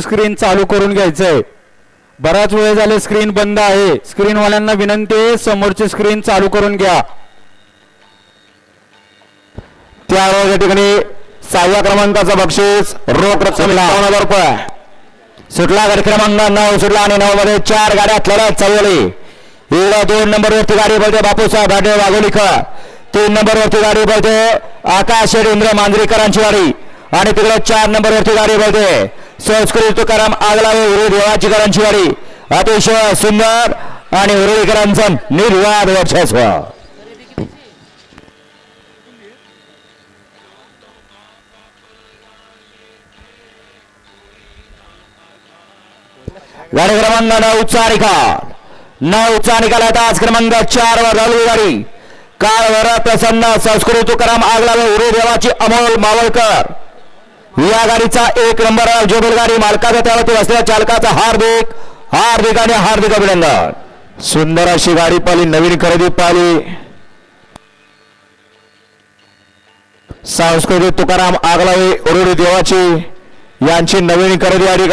Screen चालू करून घ्यायचंय. बराच वेळ झाले स्क्रीन बंद आहे. स्क्रीन वाल्यांना विनंती आहे समोरची स्क्रीन चालू करून घ्या. त्या या ठिकाणी सहाव्या क्रमांकाचं बक्षीस रोख रक्कम हजार रुपये. सुटला गाडी क्रमांक नऊ सुटला आणि नऊ मध्ये चार गाड्या लढत चालवली इकडे दोन नंबर वरती गाडी बोलते बापूसाहेब भांडे वाघोलीकर तीन नंबर वरती गाडी बोलते आकाश इंद्र मांजरीकरांची गाडी. आणि तिकडे चार नंबर वरती गाडी बोलते संस्कृत तुकाराम आगलावे देवाची करांची गाडी अतिशय सुंदर आणि उरुळीकरांचं निर्वाद वर्चस्व. गाडी क्रमांक नऊचा निकाल नऊचा निकाल आता आज क्रमांक चार वर चालू गाडी. काळ वर प्रसन्न संस्कृत तुकाराम आगलावे उरे देवाची अमोल मावळकर. या गाडीचा एक नंबर जो गाडी मालकाचा त्यावरती असलेल्या चालकाचा हार्दिक हार्दिक आणि हार्दिक अभिनंदन. सुंदर अशी गाडी पाहिली नवीन खरेदी पाहिली. सांस्कृतिक तुकाराम आगलावे उरुडी देवाची यांची नवीन खरेदी आणि